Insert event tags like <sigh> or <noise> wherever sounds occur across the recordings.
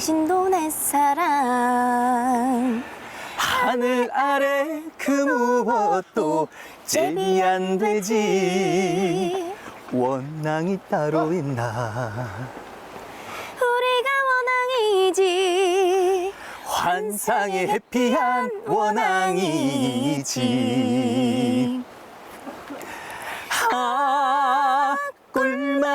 당신도 내 사랑. 하늘 아래 그 무엇도 잽이 안 되지. 원앙이 따로 있나? 우리가 원앙이지. 환상의 해피한 원앙이지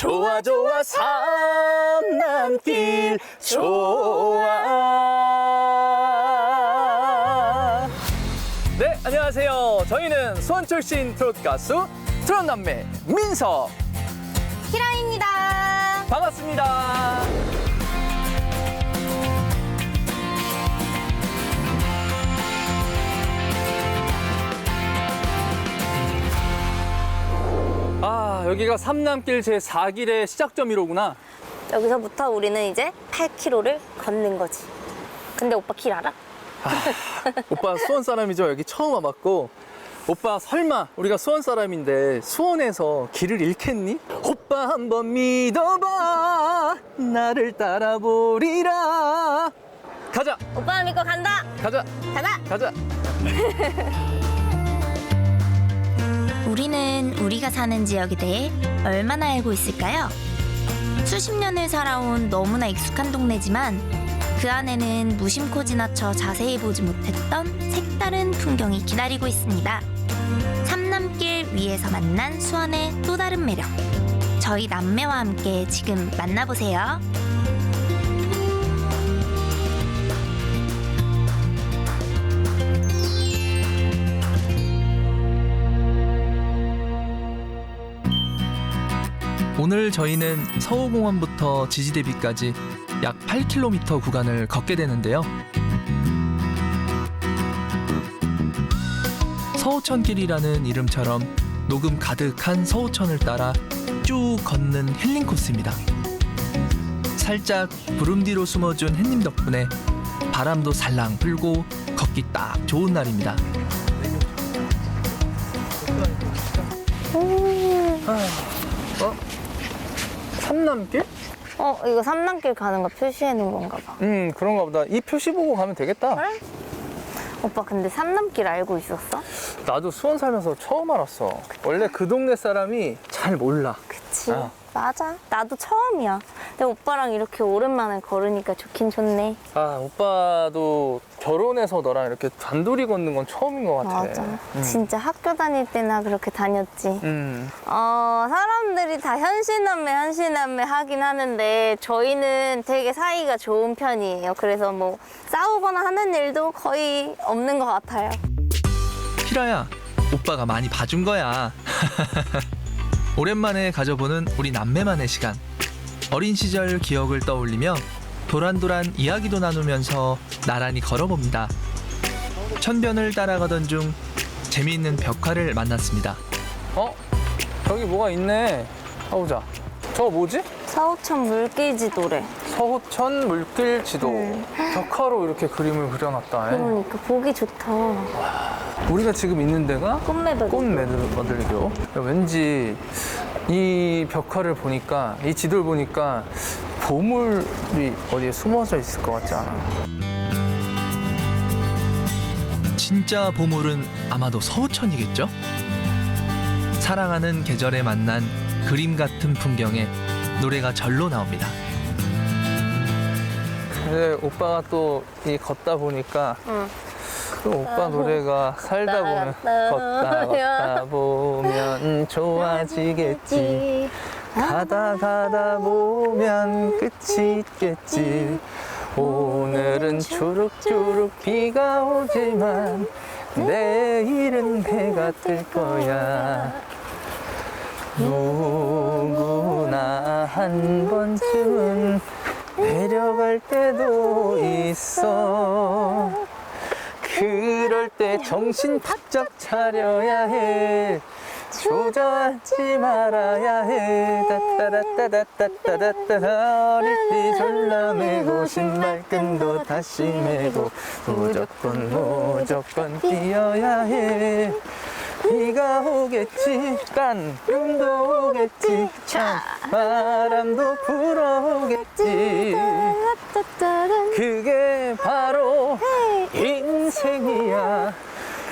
좋아 좋아 삼남길 좋아. 네 안녕하세요. 저희는 수원 출신 트로트 가수 트롯 남매 민석 키라입니다. 반갑습니다 아 여기가 삼남길 제4길의 시작점이로구나. 여기서부터 우리는 이제 8km를 걷는 거지. 근데 오빠 길 알아? 오빠 수원 사람이죠? 여기 처음 와봤고. 오빠 설마 우리가 수원 사람인데 수원에서 길을 잃겠니? 오빠 한번 믿어봐. 나를 따라보리라. 가자. 오빠 믿고 간다. 가자. 가자. 가자 <laughs> 우리는 우리가 사는 지역에 대해 얼마나 알고 있을까요? 수십 년을 살아온 너무나 익숙한 동네지만 그 안에는 무심코 지나쳐 자세히 보지 못했던 색다른 풍경이 기다리고 있습니다. 삼남길 위에서 만난 수원의 또 다른 매력. 저희 남매와 함께 지금 만나보세요. 오늘 저희는 서호공원부터 지지대비까지 약 8km 구간을 걷게 되는데요. 서호천길이라는 이름처럼 녹음 가득한 서호천을 따라 쭉 걷는 힐링 코스입니다. 살짝 구름 뒤로 숨어준 햇님 덕분에 바람도 살랑 불고 걷기 딱 좋은 날입니다. 삼남길? 어 이거 삼남길 가는 거 표시해 놓은 건가 봐. 음 그런가 보다. 이 표시 보고 가면 되겠다. 오빠 근데 삼남길 알고 있었어? 나도 수원 살면서 처음 알았어. 원래 그 동네 사람이 잘 몰라. 그치. 어. 맞아. 나도 처음이야 근데 오빠랑 이렇게 오랜만에 걸으니까 좋긴 좋네 아 오빠도 결혼해서 너랑 이렇게 단둘이 걷는 건 처음인 것 같아 맞아 음. 진짜 학교 다닐 때나 그렇게 다녔지 음. 어, 사람들이 다 현신남매, 현신남매 하긴 하는데, 저희는 되게 사이가 좋은 편이에요. 그래서 뭐, 싸우거나 하는 일도 거의 없는 것 같아요. 피라야, 오빠가 많이 봐준 거야. <laughs> 오랜만에 가져보는 우리 남매만의 시간. 어린 시절 기억을 떠올리며 도란도란 이야기도 나누면서 나란히 걸어봅니다. 천변을 따라가던 중 재미있는 벽화를 만났습니다. 어? 저기 뭐가 있네 가보자 저거 뭐지? 서우천 물길지도래. 서호천 물길 지도 음. 벽화로 이렇게 그림을 그려놨다 그러니까 보기 좋다. 우리가 지금 있는 데가 꽃매도. 꽃매들교 왠지 이 벽화를 보니까 이 지도를 보니까 보물이 어디에 숨어져 있을 것 같지 않아? 진짜 보물은 아마도 서우천이겠죠? 사랑하는 계절에 만난 그림 같은 풍경에 노래가 절로 나옵니다. 근데 오빠가 또 이 걷다 보니까 응. 그 오빠 노래가 살다 보면 걷다 걷다 보면 좋아지겠지. 가다 가다 보면 끝이 있겠지. 오늘은 주룩주룩 비가 오지만 내일은 해가 뜰 거야. 누구나 한 번쯤은 내려갈 때도 있어 그럴 때 정신 바짝 차려야 해. 주저앉지 말아야 해. 따따라따따따따따따. 어릴 때 졸라 매고 신발끈도 다시 매고 무조건 무조건 뛰어야 해 비가 오겠지 깐금도 오겠지 참 바람도 불어오겠지. 그게 바로 인생이야.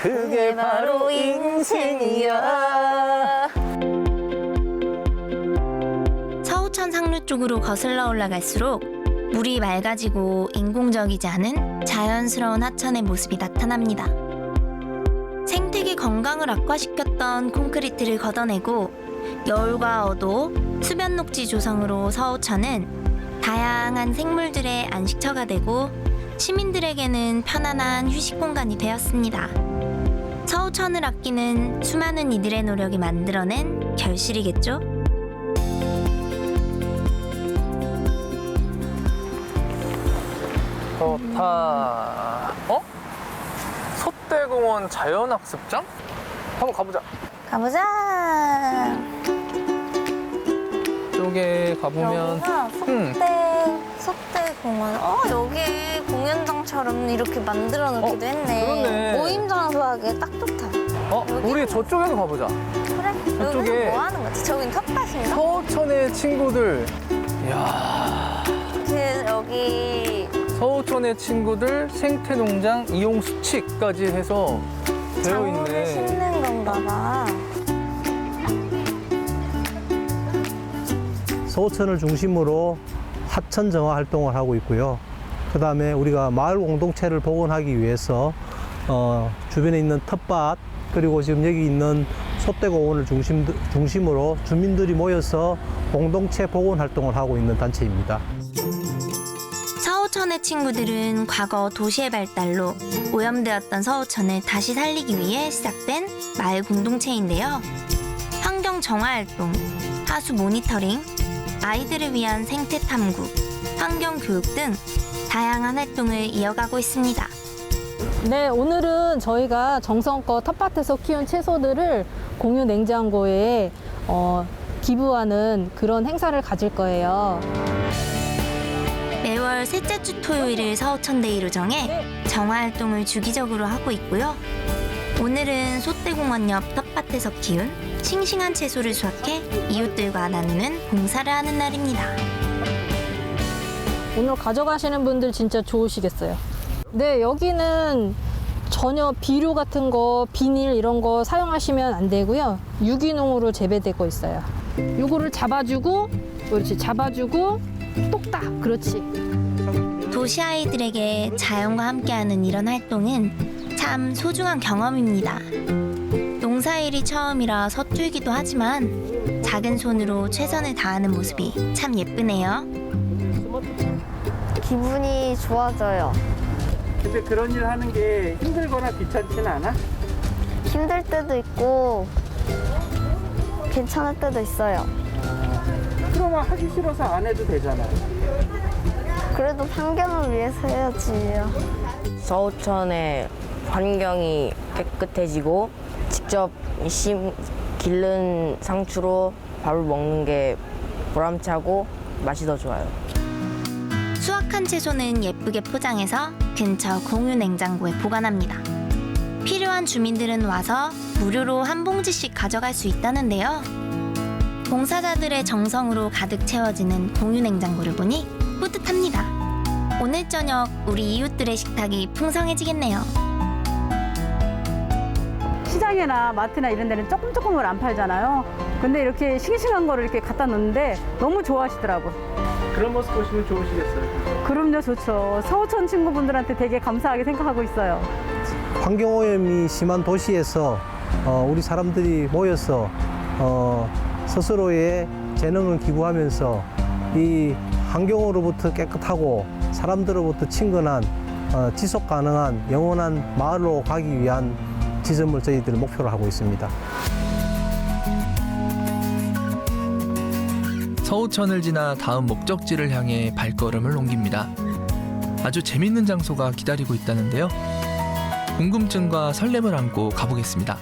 그게 바로 인생이야. 서우천 상류 쪽으로 거슬러 올라갈수록 물이 맑아지고 인공적이지 않은 자연스러운 하천의 모습이 나타납니다. 건강을 악화시켰던 콘크리트를 걷어내고 여울과 어도, 수변 녹지 조성으로 서우천은 다양한 생물들의 안식처가 되고 시민들에게는 편안한 휴식 공간이 되었습니다. 서우천을 아끼는 수많은 이들의 노력이 만들어낸 결실이겠죠? 좋다 어? 소대공원 자연학습장? 한번 가보자 가보자. 쪽에 가보면 여기가 음. 속대 속대 공원. 어 여기 공연장처럼 이렇게 만들어 놓기도 어, 했네. 모임 장소하기 딱 좋다. 어? 우리 저쪽에도 가보자 그래? 저쪽에- 여기는 뭐 하는 거지? 저긴 텃밭인가? 서우천의 친구들 이야 그 여기 서우천의 친구들 생태농장 이용 수칙까지 해서 되어 작물을 있네 심는 건가 봐. 서천을 중심으로 하천 정화 활동을 하고 있고요. 그 다음에 우리가 마을 공동체를 복원하기 위해서 어, 주변에 있는 텃밭 그리고 지금 여기 있는 소떼공원을 중심, 중심으로 주민들이 모여서 공동체 복원 활동을 하고 있는 단체입니다. 서우천의 친구들은 과거 도시의 발달로 오염되었던 서우천을 다시 살리기 위해 시작된 마을 공동체인데요. 환경 정화 활동, 하수 모니터링, 아이들을 위한 생태 탐구, 환경 교육 등 다양한 활동을 이어가고 있습니다. 네, 오늘은 저희가 정성껏 텃밭에서 키운 채소들을 공유 냉장고에 어, 기부하는 그런 행사를 가질 거예요. 매월 셋째 주 토요일을 서우천데이로 정해 정화 활동을 주기적으로 하고 있고요. 오늘은 소떼공원 옆 텃밭에서 키운 싱싱한 채소를 수확해 이웃들과 나누는 봉사를 하는 날입니다. 오늘 가져가시는 분들 진짜 좋으시겠어요. 네, 여기는 전혀 비료 같은 거, 비닐 이런 거 사용하시면 안 되고요. 유기농으로 재배되고 있어요. 요거를 잡아주고, 그렇지, 잡아주고, 똑딱, 그렇지. 도시 아이들에게 자연과 함께하는 이런 활동은 참 소중한 경험입니다. 농사일이 처음이라 서툴기도 하지만 작은 손으로 최선을 다하는 모습이 참 예쁘네요. 기분이 좋아져요. 근데 그런 일 하는 게 힘들거나 귀찮지는 않아? 힘들 때도 있고 괜찮을 때도 있어요. 그러면 하기 싫어서 안 해도 되잖아. 그래도 환경을 위해서 해야지요. 서우천의 환경이 깨끗해지고 직접 심 기른 상추로 밥을 먹는 게 보람차고 맛이 더 좋아요. 수확한 채소는 예쁘게 포장해서 근처 공유 냉장고에 보관합니다. 필요한 주민들은 와서 무료로 한 봉지씩 가져갈 수 있다는데요. 봉사자들의 정성으로 가득 채워지는 공유 냉장고를 보니 뿌듯합니다. 오늘 저녁 우리 이웃들의 식탁이 풍성해지겠네요. 시장이나 마트나 이런 데는 조금 조금을 안 팔잖아요. 근데 이렇게 싱싱한 거를 이렇게 갖다 놓는데 너무 좋아하시더라고. 그런 모습 보시면 좋으시겠어요. 그럼요, 좋죠. 서우천 친구분들한테 되게 감사하게 생각하고 있어요. 환경오염이 심한 도시에서 어, 우리 사람들이 모여서 어, 스스로의 재능을 기부하면서 이 환경으로부터 깨끗하고 사람들로부터 친근한 어, 지속 가능한 영원한 마을로 가기 위한 지점을 저희들 목표로 하고 있습니다. 서우천을 지나 다음 목적지를 향해 발걸음을 옮깁니다. 아주 재밌는 장소가 기다리고 있다는데요. 궁금증과 설렘을 안고 가보겠습니다.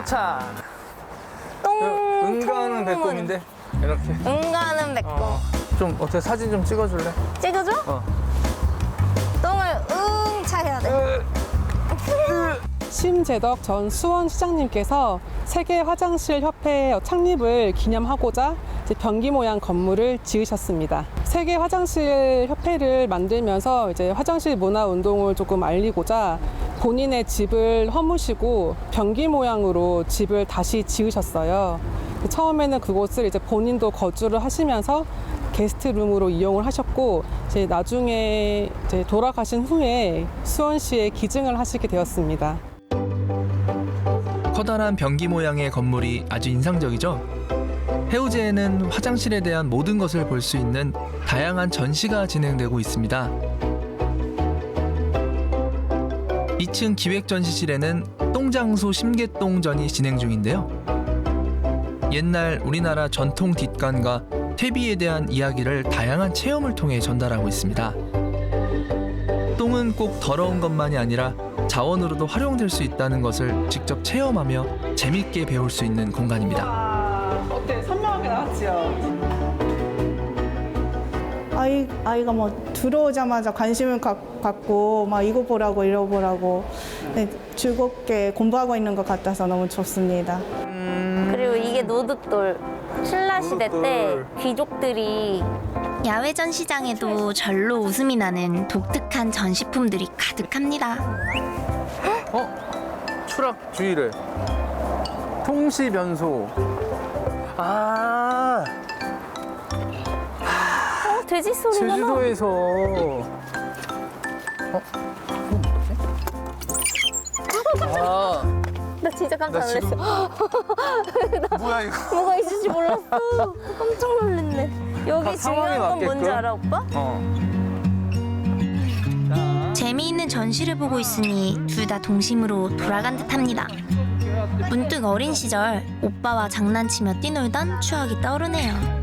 도착. 은가는 통문. 배꼽인데 이렇게. 은가는 배꼽. 어, 좀 어떻게 사진 좀 찍어줄래? 찍어줘? 어. 똥을 응 차야 돼. 심재덕 전 수원시장님께서 세계 화장실 협회 창립을 기념하고자 이제 변기 모양 건물을 지으셨습니다. 세계 화장실 협회를 만들면서 이제 화장실 문화 운동을 조금 알리고자 본인의 집을 허무시고 변기 모양으로 집을 다시 지으셨어요. 처음에는 그곳을 이제 본인도 거주를 하시면서 게스트룸으로 이용을 하셨고 이제 나중에 이제 돌아가신 후에 수원시에 기증을 하시게 되었습니다. 커다란 변기 모양의 건물이 아주 인상적이죠. 해우제에는 화장실에 대한 모든 것을 볼 수 있는 다양한 전시가 진행되고 있습니다. 2층 기획 전시실에는 똥장소 심개똥전이 진행 중인데요. 옛날 우리나라 전통 뒷간과 퇴비에 대한 이야기를 다양한 체험을 통해 전달하고 있습니다. 똥은 꼭 더러운 것만이 아니라 자원으로도 활용될 수 있다는 것을 직접 체험하며 재밌게 배울 수 있는 공간입니다. 어때? 선명하게 나왔지요? 아이, 아이가 뭐 들어오자마자 관심을 갖- 갖고 막 이거 보라고 이거 보라고 네, 즐겁게 공부하고 있는 것 같아서 너무 좋습니다. 그리고 이게 노드돌. 신라 시대 때 귀족들이 야외 전시장에도 절로 웃음이 나는 독특한 전시품들이 가득합니다. 어? 추락 주의를. 통시 변소. 아, 돼지 소리가 나. 제주도에서. 어? 아, 나 진짜 깜짝 나 지금- 놀랐어. 뭐야 <laughs> 이거? 뭐가 있을지 몰랐어. 깜짝 놀랐네. 여기 상황에 중요한 건 뭔지 맞게끔? 알아, 오빠? 어. 재미있는 전시를 보고 있으니 둘 다 동심으로 돌아간 듯합니다. 문득 어린 시절 오빠와 장난치며 뛰놀던 추억이 떠오르네요.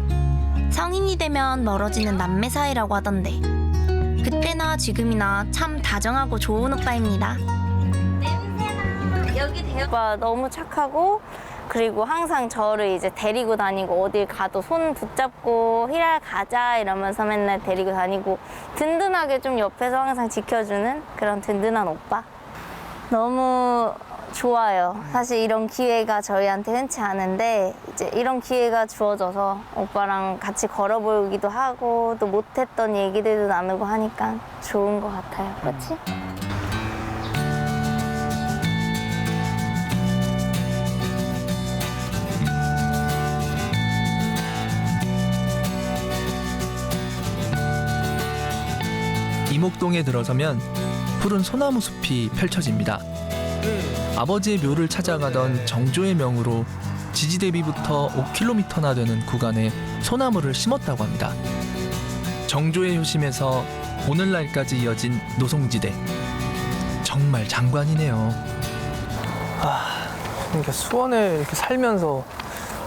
성인이 되면 멀어지는 남매 사이라고 하던데 그때나 지금이나 참 다정하고 좋은 오빠입니다. 여기 대오빠 너무 착하고 그리고 항상 저를 이제 데리고 다니고 어딜 가도 손 붙잡고 히랄 가자 이러면서 맨날 데리고 다니고 든든하게 좀 옆에서 항상 지켜주는 그런 든든한 오빠. 너무 좋아요. 사실 이런 기회가 저희한테 흔치 않은데 이제 이런 기회가 주어져서 오빠랑 같이 걸어보기도 하고 또 못했던 얘기들도 나누고 하니까 좋은 것 같아요. 그렇지? 이목동에 들어서면 푸른 소나무 숲이 펼쳐집니다. 아버지의 묘를 찾아가던 정조의 명으로 지지 대비부터 5km나 되는 구간에 소나무를 심었다고 합니다. 정조의 효심에서 오늘날까지 이어진 노송지대. 정말 장관이네요. 그러니까 수원에 이렇게 살면서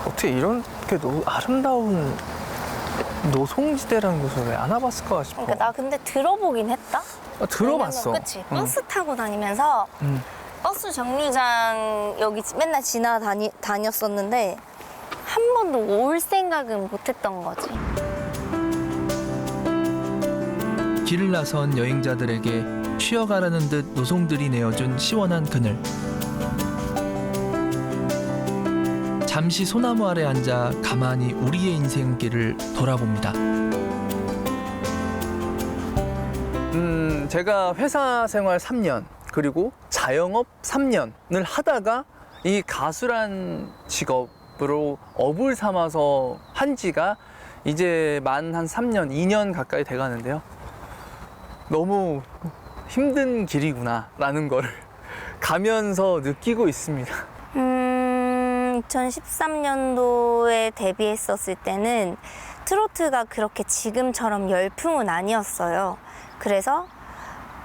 어떻게 이렇게 노, 아름다운 노송지대라는 곳을 왜 안 와봤을까 싶어. 그러니까 나 근데 들어보긴 했다. 아, 들어봤어. 왜냐면, 그치? 응. 버스 타고 다니면서 응. 버스 정류장 여기 맨날 지나다니 다녔었는데 한 번도 올 생각은 못했던 거지. 길을 나선 여행자들에게 쉬어가라는 듯 노송들이 내어준 시원한 그늘. 잠시 소나무 아래 앉아 가만히 우리의 인생길을 돌아봅니다. 음, 제가 회사 생활 3년 그리고 자영업 3년을 하다가 이 가수란 직업으로 업을 삼아서 한 지가 이제 만 한 3년, 2년 가까이 돼 가는데요. 너무 힘든 길이구나 라는 걸 <laughs> 가면서 느끼고 있습니다. 음, 2013년도에 데뷔했었을 때는 트로트가 그렇게 지금처럼 열풍은 아니었어요. 그래서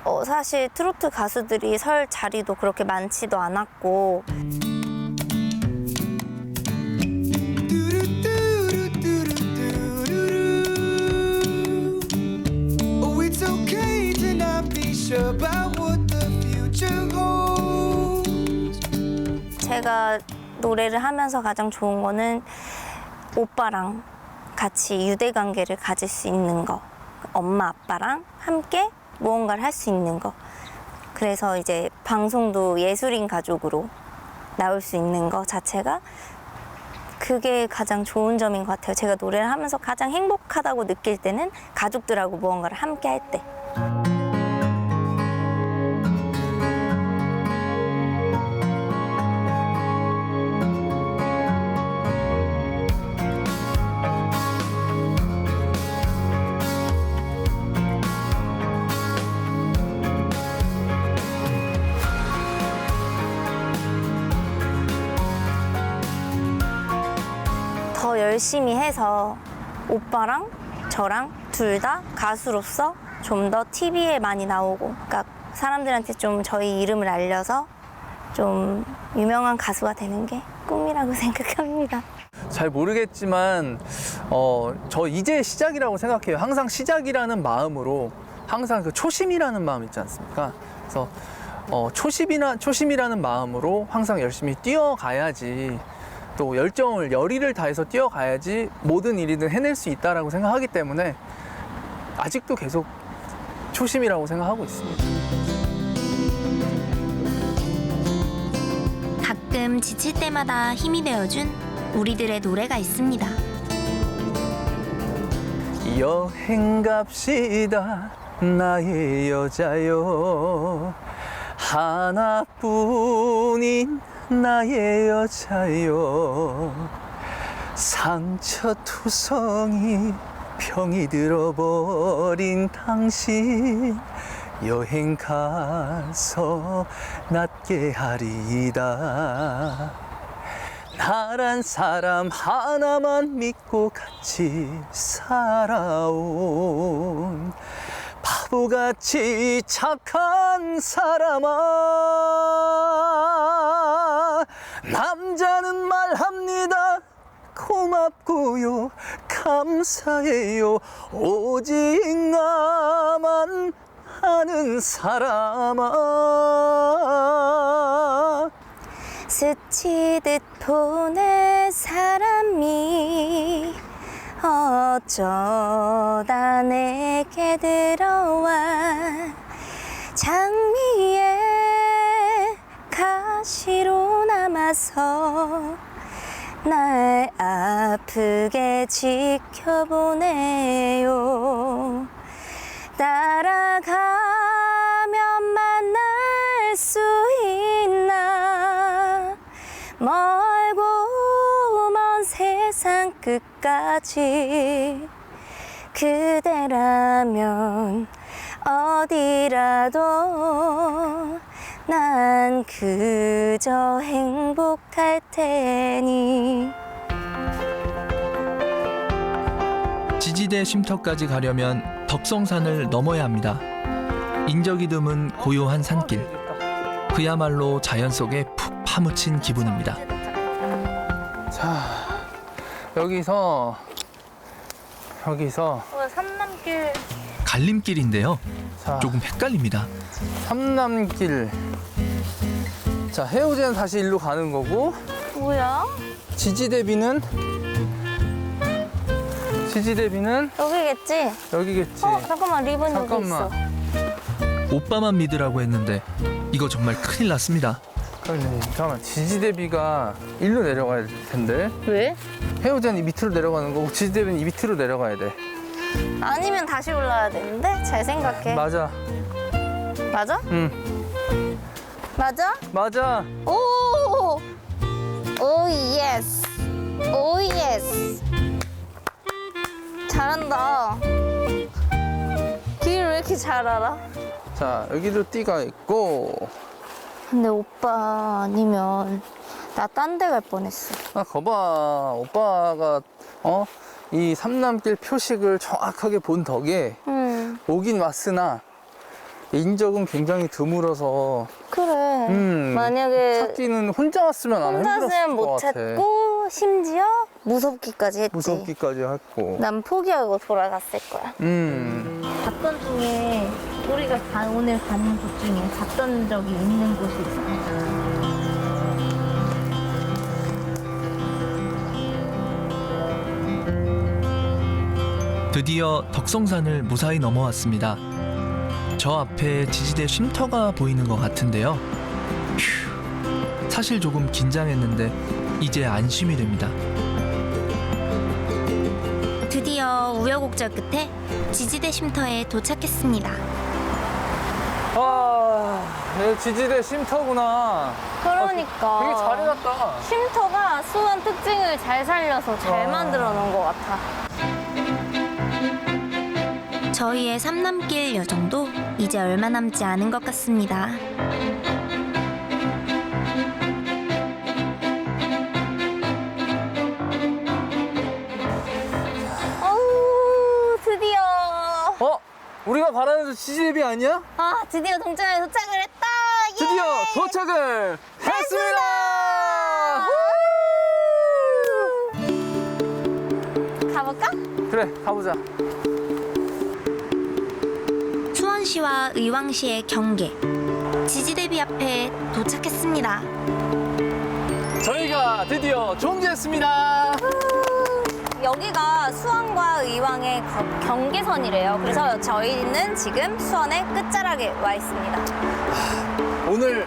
어, 사실 트로트 가수들이 설 자리도 그렇게 많지도 않았고 Oh. 제가 노래를 하면서 가장 좋은 거는 오빠랑 같이 유대 관계를 가질 수 있는 거. 엄마 아빠랑 함께 무언가를 할 수 있는 거. 그래서 이제 방송도 예술인 가족으로 나올 수 있는 거 자체가 그게 가장 좋은 점인 것 같아요. 제가 노래를 하면서 가장 행복하다고 느낄 때는 가족들하고 무언가를 함께 할 때. 오빠랑 저랑 둘 다 가수로서 좀 더 TV에 많이 나오고, 그러니까 사람들한테 좀 저희 이름을 알려서 좀 유명한 가수가 되는 게 꿈이라고 <laughs> 생각합니다. 잘 모르겠지만 어, 저 이제 시작이라고 생각해요. 항상 시작이라는 마음으로 항상 그 초심이라는 마음 있지 않습니까? 그래서 어, 초심이나 초심이라는 마음으로 항상 열심히 뛰어가야지 또 열정을 열의를 다해서 뛰어가야지 모든 일이든 해낼 수 있다라고 생각하기 때문에 아직도 계속 초심이라고 생각하고 있습니다. 가끔 지칠 때마다 힘이 되어준 우리들의 노래가 있습니다. 여행 갑시다 나의 여자요 하나뿐인 나의 여자요. 상처투성이 병이 들어버린 당신 여행 가서 낫게 하리이다. 나란 사람 하나만 믿고 같이 살아온 바보같이 착한 사람아 남자는 말합니다. 고맙고요. 감사해요. 오직 나만 아는 사람아. 스치듯 보는 사람이 어쩌다 내게 들어와. 장 남아서 날 아프게 지켜보네요. 따라가면 만날 수 있나? 멀고 먼 세상 끝까지 그대라면 어디라도 난 그저 행복할 테니 지지대 쉼터까지 가려면 덕성산을 넘어야 합니다. 인적이 드문 고요한 산길. 그야말로 자연 속에 푹 파묻힌 기분입니다. 자 여기서 여기서 어, 삼남길 갈림길인데요. 자 조금 헷갈립니다. 삼남길 자 해우제는 다시 일로 가는 거고 뭐야? 지지대비는 지지대비는 여기겠지? 여기겠지 어 잠깐만 리본 여기 잠깐만. 있어 오빠만 믿으라고 했는데 이거 정말 큰일 났습니다. 그러네 잠깐만 지지대비가 일로 내려가야 될 텐데 왜? 해우제는 이 밑으로 내려가는 거고 지지대비는 이 밑으로 내려가야 돼 아니면 다시 올라야 되는데? 잘 생각해 맞아 맞아? 응 맞아? 맞아 오! 오 예스. 오 예스. 잘한다. 길왜 이렇게 잘 알아? 자 여기도 띠가 있고 근데 오빠 아니면 나 딴 데 갈 뻔했어. 아 거봐 오빠가 어 이 삼남길 표식을 정확하게 본 덕에 응. 오긴 왔으나 인적은 굉장히 드물어서 그래. 음, 만약에 찾기는 혼자 왔으면 안 혼자서는 힘들었을 못것 같아. 찾고 심지어 무섭기까지 했지. 무섭기까지 했고. 난 포기하고 돌아갔을 거야. 음. 갔던 중에 우리가 가- 오늘 가는 곳 중에 갔던 적이 있는 곳이 있어요. 드디어 덕성산을 무사히 넘어왔습니다. 저 앞에 지지대 쉼터가 보이는 것 같은데요. 휴, 사실 조금 긴장했는데 이제 안심이 됩니다. 드디어 우여곡절 끝에 지지대 쉼터에 도착했습니다. 아, 여기 지지대 쉼터구나. 그러니까. 되게 잘 해놨다. 쉼터가 수원 특징을 잘 살려서 잘 와. 만들어 놓은 것 같아. 저희의 삼남길 여정도 이제 얼마 남지 않은 것 같습니다. 어우, 드디어. 어? 우리가 바라는 저 지지대비 아니야? 아, 드디어 동천에 도착을 했다. 예! 드디어 도착을 했습니다. 가볼까? 그래, 가보자. 수원시와 의왕시의 경계 지지대비 앞에 도착했습니다. 저희가 드디어 종지했습니다. 여기가 수원과 의왕의 거- 경계선이래요. 그래서 저희는 지금 수원의 끝자락에 와 있습니다. 오늘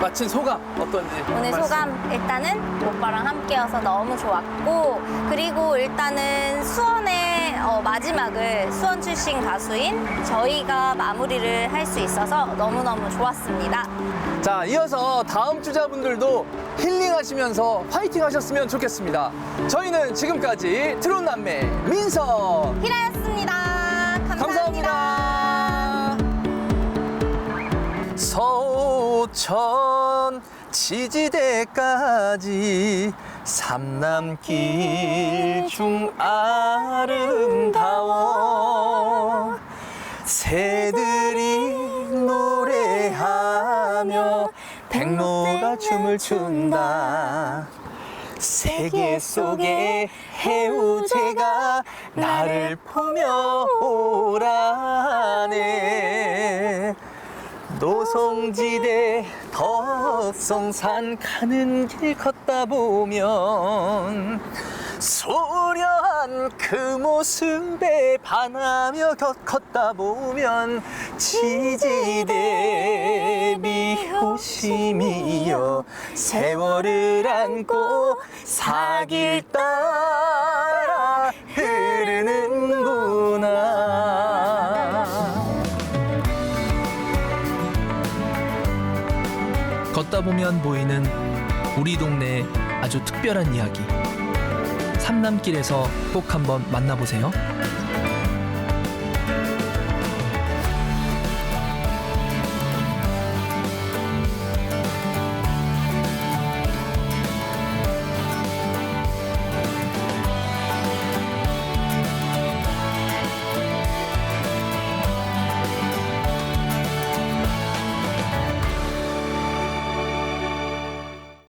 마친 소감 어떤지 오늘 말씀. 소감 일단은 오빠랑 함께여서 너무 좋았고 그리고 일단은 수원의 어, 마지막을 수원 출신 가수인 저희가 마무리를 할 수 있어서 너무너무 좋았습니다. 자, 이어서 다음 주자분들도 힐링하시면서 파이팅 하셨으면 좋겠습니다. 저희는 지금까지 트롯 남매 민서 히라였습니다. 감사합니다. 감사합니다. 서천 지지대까지 삼남길 중 아름다워 새들이 노래하며 백로가 춤을 춘다. 세계 속의 해우제가 나를 보며 오라네 노송지대 덕성산 가는 길 걷다 보면 소려한 그 모습에 반하며 걷- 걷다 보면 지지대 미호심이여 세월을 안고 사길 따 걷다 보면 보이는 우리 동네의 아주 특별한 이야기. 삼남길에서 꼭 한번 만나보세요.